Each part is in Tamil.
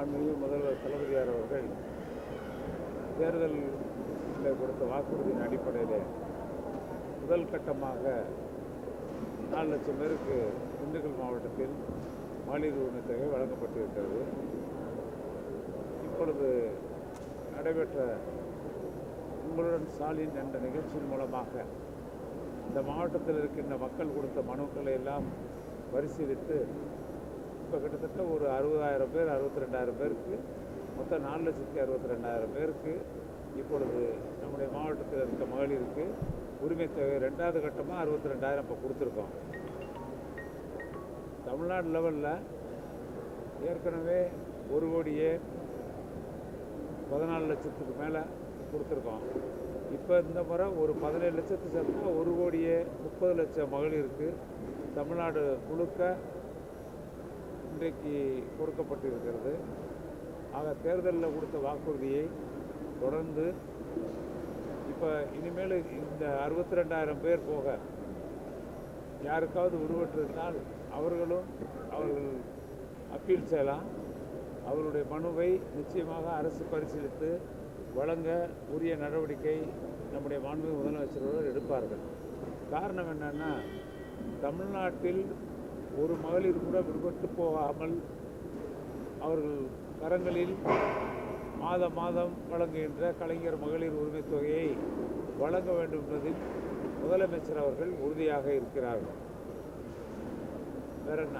மாண்புமிகு முதல்வர் தளபதியார் அவர்கள் தேர்தலில் கொடுத்த வாக்குறுதியின் அடிப்படையில் முதல் கட்டமாக நாலு லட்சம் பேருக்கு திண்டுக்கல் மாவட்டத்தில் மகளிர் உரிமை தொகை வழங்கப்பட்டிருக்கிறது. இப்பொழுது நடைபெற்ற உங்களுடன் ஸ்டாலின் என்ற நிகழ்ச்சியின் மூலமாக இந்த மாவட்டத்தில் இருக்கின்ற மக்கள் கொடுத்த மனுக்களை எல்லாம் பரிசீலித்து இப்போ கிட்டத்தட்ட ஒரு அறுபதாயிரம் பேர் அறுபத்தி ரெண்டாயிரம் பேருக்கு மொத்தம் நாலு லட்சத்தி அறுபத்தி ரெண்டாயிரம் பேருக்கு இப்பொழுது நம்முடைய மாவட்டத்தில் இருக்க மகளிருக்கு உரிமை தொகை ரெண்டாவது கட்டமாக அறுபத்தி ரெண்டாயிரம் இப்போ கொடுத்துருக்கோம். தமிழ்நாடு லெவலில் ஏற்கனவே ஒரு கோடியே பதினாலு லட்சத்துக்கு மேலே கொடுத்துருக்கோம். இப்போ இந்த முறை ஒரு பதினேழு லட்சத்து சேர்த்தா ஒரு கோடியே முப்பது லட்சம் மகளிருக்கு. தமிழ்நாடு முழுக்க இன்றைக்கு கொடுக்கப்பட்டிருக்கிறது. ஆக தேர்தலில் கொடுத்த வாக்குறுதியை தொடர்ந்து இப்போ இனிமேல் இந்த அறுபத்தி ரெண்டாயிரம் பேர் போக யாருக்காவது உருவற்றிருந்தால் அவர்களும் அவர்கள் அப்பீல் செய்யலாம். அவருடைய மனுவை நிச்சயமாக அரசு பரிசீலித்து வழங்க உரிய நடவடிக்கை நம்முடைய மாண்பு முதலமைச்சர்கள் எடுப்பார்கள். காரணம் என்னன்னா தமிழ்நாட்டில் ஒரு மகளிர் கூட விடுபட்டு போகாமல் அவர்கள் கரங்களில் மாத மாதம் வழங்குகின்ற கலைஞர் மகளிர் உரிமைத் தொகையை வழங்க வேண்டும் என்பதில் முதலமைச்சர் அவர்கள் உறுதியாக இருக்கிறார்கள். வேற என்ன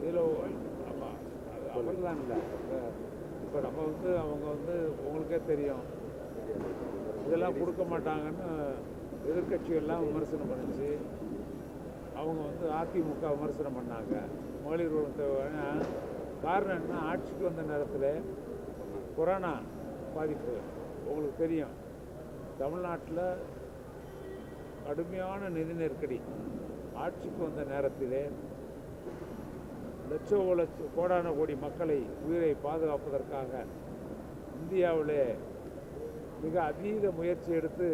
இதில் அப்படிலாம் இல்லை இப்போ நம்ம வந்து அவங்க வந்து உங்களுக்கே தெரியும். இதெல்லாம் கொடுக்க மாட்டாங்கன்னு எதிர்கட்சியெல்லாம் விமர்சனம் பண்ணிச்சு. அவங்க வந்து அதிமுக விமர்சனம் பண்ணாங்க. மகளிர் உரிமை காரணம் என்ன? ஆட்சிக்கு வந்த நேரத்தில் கொரோனா பாதிப்பு. உங்களுக்கு தெரியும். தமிழ்நாட்டில் கடுமையான நிதி நெருக்கடி. ஆட்சிக்கு வந்த நேரத்திலே லட்சோ லட்ச கோடான கோடி மக்களை உயிரை பாதுகாப்பதற்காக இந்தியாவிலே மிக அதீத முயற்சி எடுத்து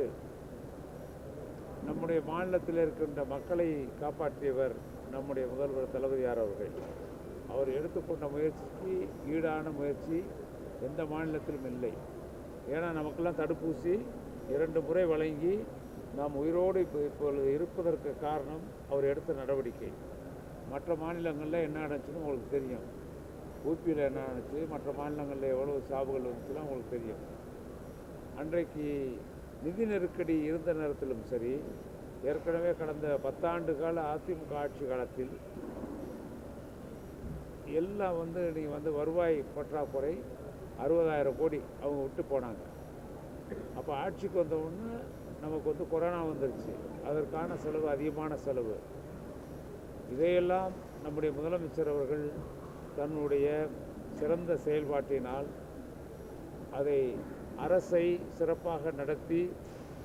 நம்முடைய மாநிலத்தில் இருக்கின்ற மக்களை காப்பாற்றியவர் நம்முடைய முதல்வர் தளபதியார் அவர்கள். அவர் எடுத்துக்கொண்ட முயற்சிக்கு ஈடான முயற்சி எந்த மாநிலத்திலும் இல்லை. ஏன்னா நமக்கெல்லாம் தடுப்பூசி இரண்டு முறை வழங்கி நாம் உயிரோடு இப்போ இப்பொழுது இருப்பதற்கு காரணம் அவர் எடுத்த நடவடிக்கை. மற்ற மாநிலங்களில் என்ன நடந்துச்சுன்னு உங்களுக்கு தெரியும். ஊபியில் என்ன நடந்துச்சு மற்ற மாநிலங்களில் எவ்வளவு சாவுகள் வந்துச்சுன்னா உங்களுக்கு தெரியும். அன்றைக்கு நிதி நெருக்கடி இருந்த நேரத்திலும் சரி ஏற்கனவே கடந்த பத்தாண்டு கால அதிமுக ஆட்சி காலத்தில் எல்லாம் வந்து நீங்கள் வந்து வருவாய் பற்றாக்குறை அறுபதாயிரம் கோடி அவங்க விட்டு போனாங்க. அப்போ ஆட்சிக்கு வந்தவுடனே நமக்கு வந்து கொரோனா வந்துருச்சு. அதற்கான செலவு அதிகமான செலவு. இதையெல்லாம் நம்முடைய முதலமைச்சர் அவர்கள் தன்னுடைய சிறந்த செயல்பாட்டினால் அதை அரசை சிறப்பாக நடத்தி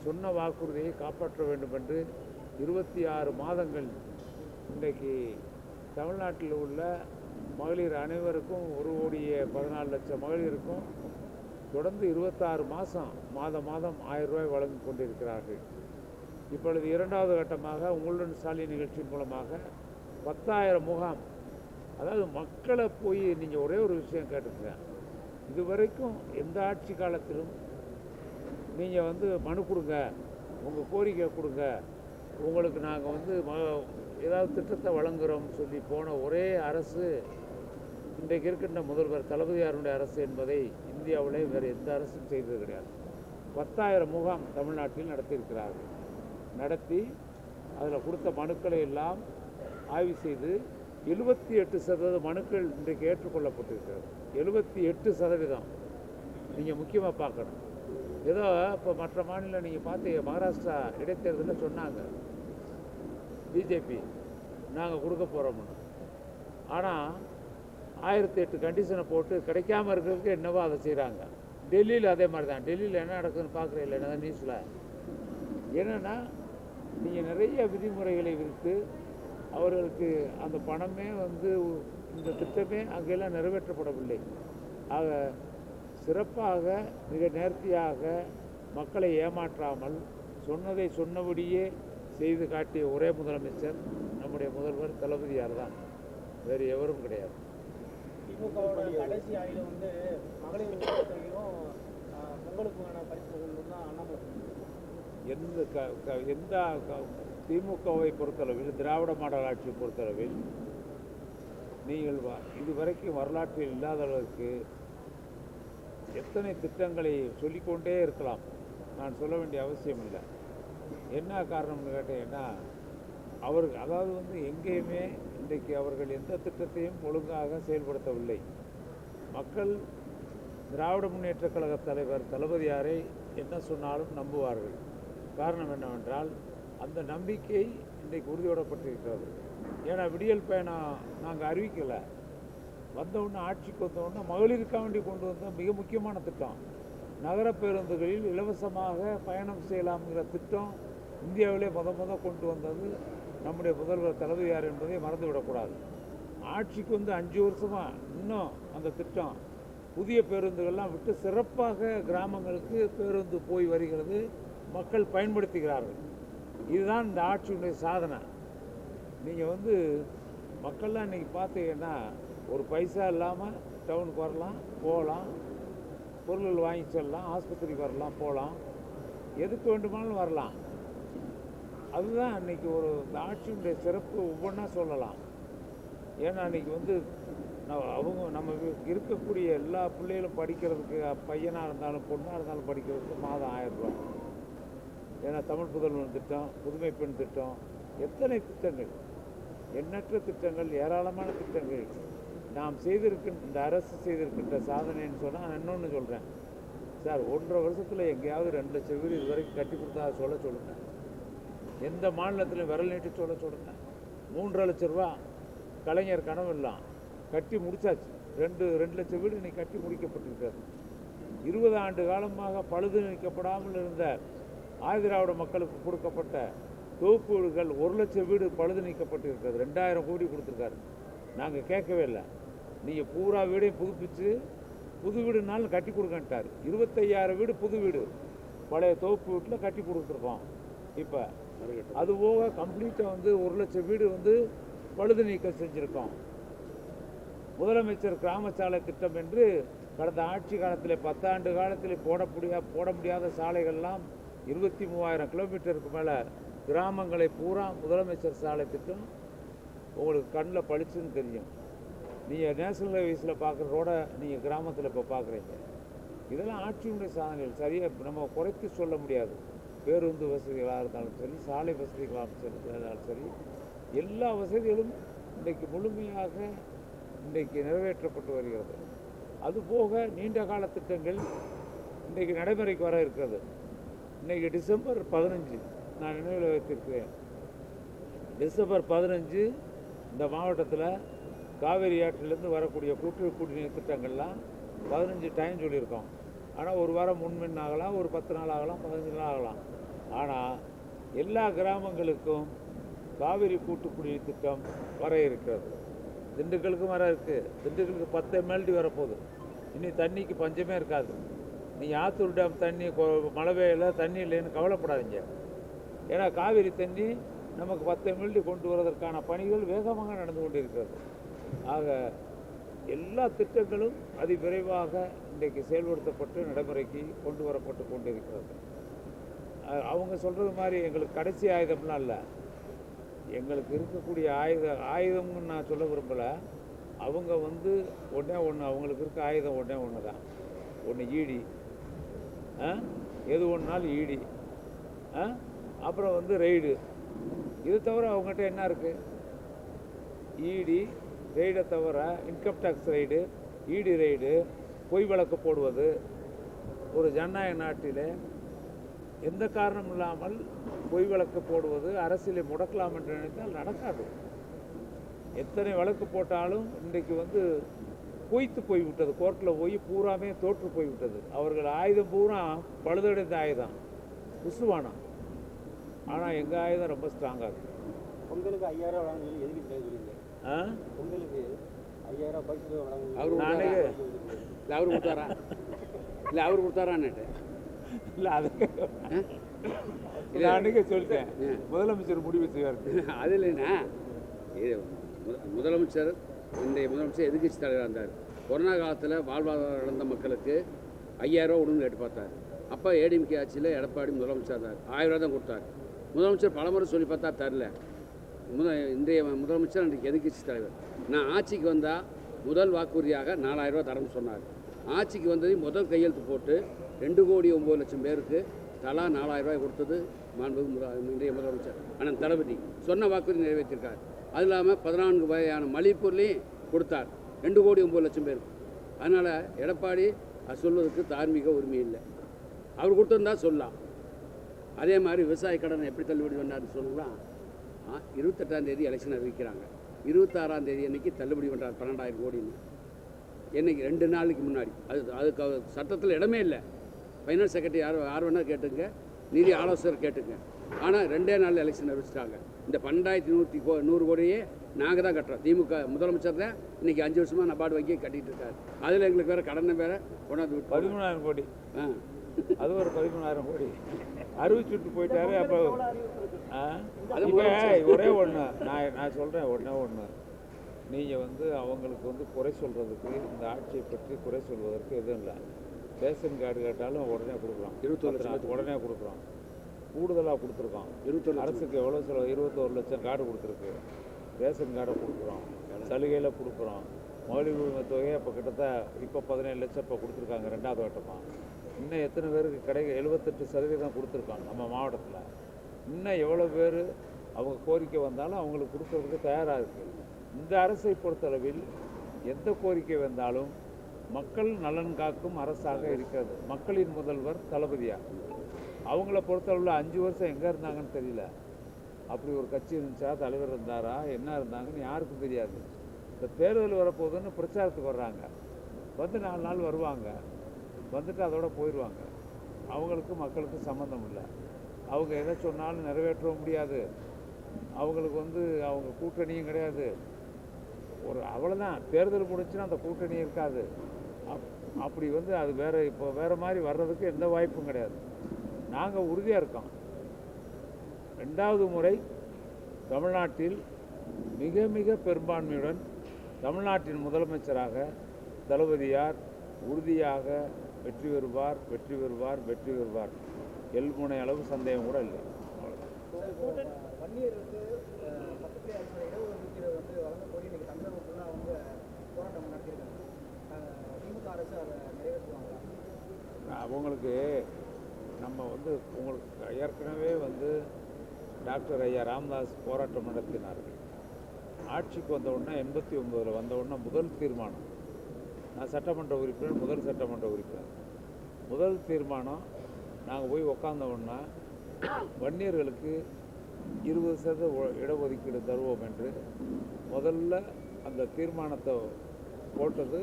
சொன்ன வாக்குறுதியை காப்பாற்ற வேண்டும் என்று இருபத்தி ஆறு மாதங்கள் இன்றைக்கு தமிழ்நாட்டில் உள்ள மகளிர் அனைவருக்கும் ஒரு கோடிய பதினாலு லட்சம் மகளிருக்கும் தொடர்ந்து இருபத்தாறு மாதம் மாதம் மாதம் ஆயிரம் ரூபாய் வழங்கி கொண்டிருக்கிறார்கள். இப்பொழுது இரண்டாவது கட்டமாக உங்களுடன் ஸ்டாலின் நிகழ்ச்சியின் மூலமாக பத்தாயிரம் முகாம். அதாவது மக்களை போய் நீங்கள் ஒரே ஒரு விஷயம் கேட்டுக்கங்க இதுவரைக்கும் எந்த ஆட்சி காலத்திலும் நீங்கள் வந்து மனு கொடுங்க உங்கள் கோரிக்கை கொடுங்க. உங்களுக்கு நாங்கள் வந்து ம ஏதாவது திட்டத்தை வழங்குகிறோம்னு சொல்லி போன ஒரே அரசு இன்றைக்கு இருக்கின்ற முதல்வர் தளபதியாருடைய அரசு என்பதை இந்தியாவிலே வேறு எந்த அரசும் செய்தது கிடையாது. பத்தாயிரம் முகாம் தமிழ்நாட்டில் நடத்தியிருக்கிறார்கள். நடத்தி அதில் கொடுத்த மனுக்களை எல்லாம் ஆய்வு செய்து எழுபத்தி எட்டு சதவீத மனுக்கள் இன்றைக்கு ஏற்றுக்கொள்ளப்பட்டிருக்கிறது எழுபத்தி எட்டு சதவீதம். நீங்கள் முக்கியமாக பார்க்கணும். ஏதோ இப்போ மற்ற மாநிலம் நீங்கள் பார்த்து மகாராஷ்டிரா இடைத்தேர்தலில் சொன்னாங்க. பிஜேபி. நாங்கள் கொடுக்க போகிறோம்னு ஆனால் ஆயிரத்தி எட்டு கண்டிஷனை போட்டு கிடைக்காம இருக்கிறதுக்கு என்னவோ அதை செய்கிறாங்க டெல்லியில் அதே மாதிரி தான் டெல்லியில் என்ன நடக்குதுன்னு பார்க்குறீங்களா? என்ன நியூஸில் என்னென்னா நீங்கள் நிறைய விதிமுறைகளை விதித்து அவர்களுக்கு அந்த பணமே வந்து இந்த திட்டமே அங்கெல்லாம் நிறைவேற்றப்படவில்லை. ஆக சிறப்பாக மிக நேர்த்தியாக மக்களை ஏமாற்றாமல் சொன்னதை சொன்னபடியே செய்து காட்டிய ஒரே முதலமைச்சர் நம்முடைய முதல்வர் தளபதியார் தான். வேறு எவரும் கிடையாது. எந்த க க- எந்த திமுகவை பொறுத்தளவில் திராவிட மாடல் ஆட்சியை பொறுத்தளவில் நீங்கள் இதுவரைக்கும் வரலாற்றில் இல்லாத அளவுக்கு எத்தனை திட்டங்களை சொல்லிக்கொண்டே இருக்கலாம். நான் சொல்ல வேண்டிய அவசியம் இல்லை. என்ன காரணம்னு கேட்டீங்கன்னா அவர் அதாவது வந்து எங்கேயுமே இன்றைக்கு அவர்கள் எந்த திட்டத்தையும் ஒழுங்காக செயல்படுத்தவில்லை. மக்கள் திராவிட முன்னேற்றக் கழக தலைவர் தளபதியாரை என்ன சொன்னாலும் நம்புவார்கள். காரணம் என்னவென்றால் அந்த நம்பிக்கை இன்றைக்கு உறுதியோடப்பட்டிருக்கிறது. ஏன்னா விடியல் பயணம் நாங்கள் அறிவிக்கலை. வந்தவுடனே ஆட்சிக்கு வந்தவுடனே மகளிருக்காக வேண்டி கொண்டு வந்த மிக முக்கியமான திட்டம். நகர பேருந்துகளில் இலவசமாக பயணம் செய்யலாம்ங்கிற திட்டம் இந்தியாவிலே முத முத கொண்டு வந்தது நம்முடைய முதல்வர் தளபதியார் என்பதை மறந்துவிடக்கூடாது. ஆட்சிக்கு வந்து அஞ்சு வருஷமாக இன்னும் அந்த திட்டம். புதிய பேருந்துகள்லாம் விட்டு சிறப்பாக கிராமங்களுக்கு பேருந்து போய் வருகிறது. மக்கள் பயன்படுத்துகிறார்கள். இதுதான் இந்த ஆட்சியினுடைய சாதனை. நீங்கள் வந்து மக்கள்லாம் இன்றைக்கி பார்த்தீங்கன்னா ஒரு பைசா இல்லாமல் டவுனுக்கு வரலாம் போகலாம். பொருள்கள் வாங்கி செல்லலாம் ஆஸ்பத்திரிக்கு வரலாம் போகலாம். எதுக்கு வேண்டுமானாலும் வரலாம். அதுதான் அன்றைக்கி ஒரு இந்த ஆட்சியினுடைய சிறப்பு ஒவ்வொன்றா சொல்லலாம். ஏன்னா அன்றைக்கி வந்து அவங்க நம்ம இருக்கக்கூடிய எல்லா பிள்ளைகளும் படிக்கிறதுக்கு பையனாக இருந்தாலும் பொண்ணாக இருந்தாலும் படிக்கிறதுக்கு மாதம் ஆயிரம் ரூபாய். ஏன்னா தமிழ் புதல்வன் திட்டம் புதுமை பெண் திட்டம் எத்தனை திட்டங்கள்? எண்ணற்ற திட்டங்கள் ஏராளமான திட்டங்கள். நாம் செய்திருக்கின்ற இந்த அரசு செய்திருக்கின்ற சாதனைன்னு சொன்னால் நான் இன்னொன்று சொல்கிறேன் சார் ஒன்றரை வருஷத்தில் எங்கேயாவது ரெண்டு லட்சம் வீடு இது வரைக்கும் கட்டி கொடுத்தா சொல்ல சொல்லுங்கள் எந்த மாநிலத்திலும் விரல் நீட்டி சொல்ல சொல்லுங்க. மூன்றரை லட்ச ரூபா கலைஞர் கனவு இல்லாம் கட்டி முடிச்சாச்சு. ரெண்டு ரெண்டு லட்சம் வீடு இன்னைக்கு கட்டி முடிக்கப்பட்டிருக்காரு இருபது ஆண்டு காலமாக பழுது நிற்கப்படாமல் இருந்த ஆதிராவிட மக்களுக்கு கொடுக்கப்பட்ட தொகுப்பு வீடுகள் ஒரு லட்சம் வீடு பழுது நீக்கப்பட்டிருக்கிறது. ரெண்டாயிரம் கோடி கொடுத்துருக்காரு. நாங்கள் கேட்கவே இல்லை. நீங்கள் பூரா வீடையும் புதுப்பிச்சு புது வீடுனாலும் கட்டி கொடுக்கன்ட்டார் இருபத்தையாயிரம் வீடு புது வீடு. பழைய தொகுப்பு வீட்டில் கட்டி கொடுத்துருக்கோம். இப்போ அது போக கம்ப்ளீட்டாக வந்து ஒரு லட்சம் வீடு வந்து பழுது நீக்கம் செஞ்சுருக்கோம். முதலமைச்சர் கிராம சாலை திட்டம் என்று கடந்த ஆட்சி காலத்தில் பத்தாண்டு காலத்தில் போட முடியா போட முடியாத சாலைகள்லாம் இருபத்தி மூவாயிரம் கிலோமீட்டருக்கு மேலே கிராமங்களை பூரா முதலமைச்சர் சாலை திட்டம் உங்களுக்கு கண்ணில் பளிச்சுன்னு தெரியும். நீங்கள் நேஷனல் ஹைவேஸில் பார்க்குற ரோடை நீங்கள் கிராமத்தில் இப்போ பார்க்குறீங்க இதெல்லாம் ஆட்சியினுடைய சாதனைகள். சரியாக நம்ம குறைத்து சொல்ல முடியாது. பேருந்து வசதிகளாக இருந்தாலும் சரி சாலை வசதிகளாக இருந்தாலும் சரி எல்லா வசதிகளும் இன்றைக்கு முழுமையாக இன்றைக்கு நிறைவேற்றப்பட்டு வருகிறது. அதுபோக நீண்ட கால திட்டங்கள் இன்றைக்கு நடைமுறைக்கு வர இருக்கிறது. இன்றைக்கி டிசம்பர் பதினஞ்சு நான் நினைவில் வைத்திருக்கிறேன். டிசம்பர் பதினஞ்சு இந்த மாவட்டத்தில் காவேரி ஆற்றிலேருந்து வரக்கூடிய கூட்டு குடிநீர் திட்டங்கள்லாம் பதினஞ்சு டைம் சொல்லியிருக்கோம். ஆனால் ஒரு வாரம் முன்மின் ஆகலாம் ஒரு பத்து நாள் ஆகலாம் பதினஞ்சு நாள் ஆகலாம். ஆனால் எல்லா கிராமங்களுக்கும் காவிரி கூட்டு குடிநீர் திட்டம் வர இருக்கிறது. திண்டுக்கலுக்கும் வர இருக்குது திண்டுக்கலுக்கு பத்து எம்எல்டி வரப்போகுது. இனி தண்ணிக்கு பஞ்சமே இருக்காது. நீங்கள் ஆத்தூர் டேம் தண்ணி மழை பெய்யல தண்ணி இல்லைன்னு கவலைப்படாதீங்க. ஏன்னா காவிரி தண்ணி நமக்கு பத்து எம்எல்டி கொண்டு வருவதற்கான பணிகள் வேகமாக நடந்து கொண்டிருக்கிறது. ஆக எல்லா திட்டங்களும் அதி விரைவாக இன்றைக்கு செயல்படுத்தப்பட்டு நடைமுறைக்கு கொண்டு வரப்பட்டு கொண்டிருக்கிறது. அவங்க சொல்கிறது மாதிரி எங்களுக்கு கடைசி ஆயுதம்லாம் இல்லை. எங்களுக்கு இருக்கக்கூடிய ஆயுத ஆயுதம்னு நான் சொல்ல விரும்பலை. அவங்க வந்து ஒன்றே ஒன்று அவங்களுக்கு இருக்க ஆயுதம் ஒன்றே ஒன்று தான் ஒன்று ஈடி எது ஒன்றாலும் ஈடி. ஆ? அப்புறம் வந்து ரெய்டு. இது தவிர அவங்ககிட்ட என்ன இருக்குது ஈடி ரெய்டை தவிர income tax raid E D பொய் வழக்கு போடுவது. ஒரு ஜனநாயக நாட்டிலே எந்த காரணம் இல்லாமல் பொய் வழக்கு போடுவது அரசியலை முடக்கலாம் என்று நினைத்தால் நடக்காது. எத்தனை வழக்கு போட்டாலும் இன்றைக்கு வந்து பொய்த்து போய்விட்டது கோர்ட்டில் போய் பூராமே தோற்று போய்விட்டது அவர்கள் ஆயுதம் பூரா பழுதடைந்த ஆயுதம். உசுவானம் ஆனால் எங்கள் ஆயுதம் ரொம்ப ஸ்ட்ராங்காக இருக்கு. பொங்கலுக்கு ஐயாயிரம் வழங்க சொல்லி எதுக்கு தேவையில்லை ஆ? பொங்கலுக்கு ஐயாயிரம் பரிசு வழங்க அவரு நானே இல்லை அவர் கொடுத்தாரா? இல்லை அவர் கொடுத்தாரான்னுட்டு இல்லை அதுக்கு நான் அன்றைக்கே சொல்லிட்டேன். முதலமைச்சர் முடிவு செய்வார். அது இல்லைண்ணா. இது முத- முதலமைச்சர் இன்றைய முதலமைச்சர் எதிர்கட்சி தலைவராக இருந்தார். கொரோனா காலத்தில் வாழ்வாதாரம் இழந்த மக்களுக்கு ஐயாயிரரூவா உடனே கேட்டு பார்த்தார். அப்போ ஏடிஎம்கே ஆட்சியில் எடப்பாடி முதலமைச்சர் இருந்தார். ஆயிரம் ரூபா தான் கொடுத்தார். முதலமைச்சர் பலமுறை சொல்லி பார்த்தா தரல. முத இன்றைய முதலமைச்சர் இன்றைக்கு எதிர்கட்சி தலைவர். நான் ஆட்சிக்கு வந்தால் முதல் வாக்குறுதியாக நாலாயிரரூவா தரணும்னு சொன்னார். ஆட்சிக்கு வந்ததையும் முதல் கையெழுத்து போட்டு ரெண்டு கோடி ஒம்பது லட்சம் பேருக்கு தலா நாலாயிரம் ரூபாய் கொடுத்தது. மாண்பு முதல் இன்றைய முதலமைச்சர் அண்ணன் தளபதி சொன்ன வாக்குறுதி நிறைவேற்றிருக்கார். அது இல்லாமல் பதினான்கு வகையான மலிப்பொருளையும் கொடுத்தார். ரெண்டு கோடி ஒம்பது லட்சம் பேர் அதனால் எடப்பாடி அது சொல்வதற்கு தார்மீக உரிமை இல்லை. அவர் கொடுத்துருந்தா சொல்லலாம். அதே மாதிரி விவசாய கடனை எப்படி தள்ளுபடி பண்ணாருன்னு சொல்லலாம் இருபத்தெட்டாம் தேதி எலெக்ஷன் அறிவிக்கிறாங்க. இருபத்தாறாம் தேதி அன்னைக்கு தள்ளுபடி பண்ணுறார் பன்னெண்டாயிரம் கோடின்னு. என்னைக்கு? ரெண்டு நாளைக்கு முன்னாடி. அது அதுக்கு சட்டத்தில் இடமே இல்லை. ஃபைனான்ஸ் செக்ரட்டரி யார் யார் வேணால் கேட்டுங்க. நிதி ஆலோசகர் கேட்டுங்க. ஆனால் ரெண்டே நாளில் எலெக்ஷன் அறிவிச்சிட்டாங்க இந்த பன்னெண்டாயிரத்தி நூற்றி கோ நூறு கோடியே நாங்கள் தான் கட்டுறோம். திமுக முதலமைச்சர் தான் இன்றைக்கி அஞ்சு வருஷமாக நபார்டு வங்கி கட்டிகிட்டு இருக்காரு. அதில் எங்களுக்கு வேறு கடனை வேறு கொண்டாந்து பதிமூணாயிரம் கோடி. ஆ. அது ஒரு பதிமூணாயிரம் கோடி. அறிவிச்சுட்டு போயிட்டாரு அப்போ. ஒரே ஒன்று நான் நான் சொல்கிறேன் ஒன்றே ஒன்று நீங்கள் வந்து அவங்களுக்கு வந்து குறை சொல்கிறதுக்கு இந்த ஆட்சியை பற்றி குறை சொல்வதற்கு எதுவும் இல்லை. ரேஷன் கார்டு கேட்டாலும் உடனே கொடுக்குறோம் இருபத்தொரு பத்து நாள் உடனே கொடுக்குறோம் கூடுதலாக கொடுத்துருக்கோம். இருபத்தொரு லட்சம். அரசுக்கு எவ்வளோ செலவு? இருபத்தோரு லட்சம் கார்டு கொடுத்துருக்கு. ரேஷன் கார்டை கொடுக்குறோம். சலுகையில் கொடுக்குறோம். மௌலிக உரிமை தொகையை இப்போ கிட்டத்தட்ட இப்போ பதினேழு லட்சம் இப்போ கொடுத்துருக்காங்க ரெண்டாவது வட்டமாக இன்னும் எத்தனை பேருக்கு கிடைக்க? எழுபத்தெட்டு சதவீதம் கொடுத்துருக்கோம் நம்ம மாவட்டத்தில். இன்னும் எவ்வளோ பேர் அவங்க கோரிக்கை வந்தாலும் அவங்களுக்கு கொடுக்கறதுக்கு தயாராக இருக்குது இந்த அரசை பொறுத்தளவில் எந்த கோரிக்கை வந்தாலும் மக்கள் நலன் காக்கும் அரசாக இருக்கிறது. மக்களின் முதல்வர் தளபதியாக அவங்கள பொறுத்தளவில் அஞ்சு வருஷம் எங்கே இருந்தாங்கன்னு தெரியல. அப்படி ஒரு கட்சி இருந்துச்சா? தலைவர் இருந்தாரா? என்ன இருந்தாங்கன்னு யாருக்கும் தெரியாது. இந்த தேர்தல் வரப்போகுதுன்னு பிரச்சாரத்துக்கு வர்றாங்க. வந்து நாலு நாள் வருவாங்க. வந்துட்டு அதோட போயிடுவாங்க அவங்களுக்கு மக்களுக்கு சம்மந்தம் இல்லை. அவங்க எதை சொன்னாலும் நிறைவேற்றவும் முடியாது. அவங்களுக்கு வந்து அவங்க கூட்டணியும் கிடையாது. ஒரு அவ்வளோதான் தேர்தல் முடிச்சுன்னா அந்த கூட்டணி இருக்காது. அப் அப்படி வந்து அது வேற இப்போ வேற மாதிரி வர்றதுக்கு எந்த வாய்ப்பும் கிடையாது. நாங்கள் உறுதியாக இருக்கோம். ரெண்டாவது முறை தமிழ்நாட்டில் மிக மிக பெரும்பான்மையுடன் தமிழ்நாட்டின் முதலமைச்சராக தளபதியார் உறுதியாக வெற்றி பெறுவார் வெற்றி பெறுவார் வெற்றி பெறுவார். எல்முனை அளவு சந்தேகம் கூட இல்லை. அவ்வளோதான் வன்னியர் வந்து அஹ், பக்கத்துல இருக்கிற இடஒதுக்கீடு வந்து வழங்க கோரி இன்னைக்கு தமிழகம் ஃபுல்லாக அவங்க போராட்டம் நடத்தியிருக்காங்க அஹ், திமுக அரசு அதை நிறைவேற்றுவாங்களா அவங்களுக்கு நம்ம வந்து உங்களுக்கு ஏற்கனவே வந்து டாக்டர் ஐயா ராமதாஸ் போராட்டம் நடத்தினார்கள் ஆட்சிக்கு வந்த உடனே எண்பத்தி ஒம்போதில் வந்த உடனே முதல் தீர்மானம் நான் சட்டமன்ற உறுப்பினர் முதல் சட்டமன்ற உறுப்பினர். முதல் தீர்மானம் நாங்கள் போய் உக்காந்த உடனே வன்னியர்களுக்கு இருபது சதவீத இடஒதுக்கீடு தருவோம் என்று முதல்ல அந்த தீர்மானத்தை போட்டது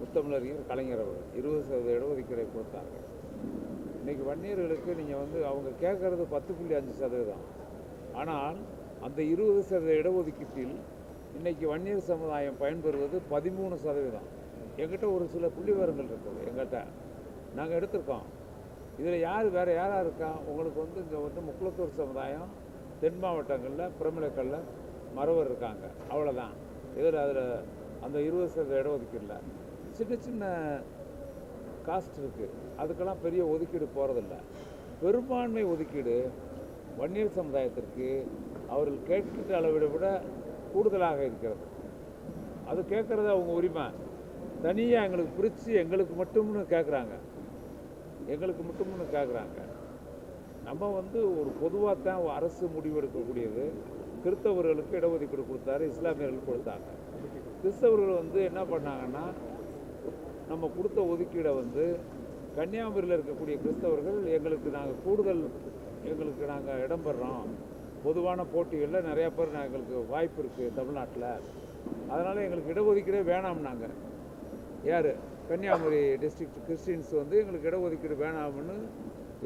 முத்தமிழறிஞர் கலைஞர் அவர்கள். இருபது சதவீத இடஒதுக்கீடை கொடுத்தாங்க. இன்னைக்கு வன்னியர்களுக்கு நீங்கள் வந்து அவங்க கேட்குறது பத்து புள்ளி அஞ்சு சதவீதம். ஆனால் அந்த இருபது சதவீத இடஒதுக்கீட்டில் இன்றைக்கி வன்னியர் சமுதாயம் பயன்பெறுவது பதிமூணு சதவீதம். எங்கிட்ட ஒரு சில புள்ளி விவரங்கள் இருக்குது எங்கிட்ட நாங்கள் எடுத்திருக்கோம். இதில் யார் வேறு யாராக இருக்கா? உங்களுக்கு வந்து இங்கே வந்து முக்குளத்தூர் சமுதாயம் தென் மாவட்டங்களில் பிரமிளக்கல்ல மறவர் இருக்காங்க. அவ்வளோதான் இதில் அதில் அந்த இருபது சதவீத இடஒதுக்கீடில் சின்ன சின்ன காஸ்ட் இருக்குது அதுக்கெல்லாம் பெரிய ஒதுக்கீடு போகிறதில்ல பெரும்பான்மை ஒதுக்கீடு வன்னியர் சமுதாயத்திற்கு அவர்கள் கேட்கிற அளவிட விட கூடுதலாக இருக்கிறது. அது கேட்குறது அவங்க உரிமை? தனியாக எங்களுக்கு பிரித்து எங்களுக்கு மட்டும்னு கேட்குறாங்க எங்களுக்கு மட்டும்னு கேட்குறாங்க நம்ம வந்து ஒரு பொதுவாக தான் அரசு முடிவெடுக்கக்கூடியது. கிறிஸ்தவர்களுக்கு இடஒதுக்கீடு கொடுத்தாரு இஸ்லாமியர்களுக்கு கொடுத்தாங்க. கிறிஸ்தவர்கள் வந்து என்ன பண்ணாங்கன்னா நம்ம கொடுத்த ஒதுக்கீடை வந்து கன்னியாகுமரியில் இருக்கக்கூடிய கிறிஸ்தவர்கள் எங்களுக்கு நாங்கள் கூடுதல் எங்களுக்கு நாங்கள் இடம்பெறோம் பொதுவான போட்டிகளில் நிறையா பேர் எங்களுக்கு வாய்ப்பு இருக்குது தமிழ்நாட்டில். அதனால் எங்களுக்கு இடஒதுக்கீடே வேணாம்னாங்க. யார்? கன்னியாகுமரி டிஸ்ட்ரிக்ட் கிறிஸ்டின்ஸ் வந்து எங்களுக்கு இடஒதுக்கீடு வேணாம்னு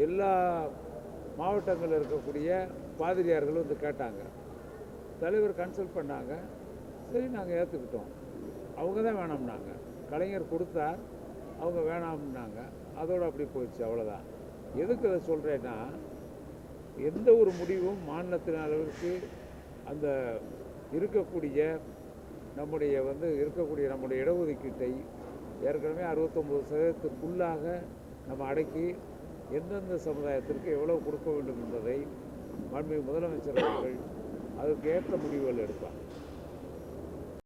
எல்லா மாவட்டங்களில் இருக்கக்கூடிய பாதிரியார்கள் வந்து கேட்டாங்க. தலைவர் கன்சல்ட் பண்ணாங்க. சரி நாங்கள் ஏற்றுக்கிட்டோம் அவங்க தான் வேணாம்னாங்க. கலைஞர் கொடுத்தார் அவங்க வேணாம்னாங்க. அதோடு அப்படி போயிடுச்சு அவ்வளோதான் எதுக்கு அதை சொல்கிறேன்னா எந்த ஒரு முடிவும் மாநிலத்தின் அளவிற்கு அந்த இருக்கக்கூடிய நம்முடைய வந்து இருக்கக்கூடிய நம்முடைய இடஒதுக்கீட்டை ஏற்கனவே அறுபத்தொம்போது சதவீதத்துக்குள்ளாக நம்ம அடக்கி எந்தெந்த சமுதாயத்திற்கு எவ்வளோ கொடுக்க வேண்டும் என்பதை மாண்புமிகு முதலமைச்சர் அவர்கள் அதற்கு ஏற்ற முடிவுகள் எடுப்பார்.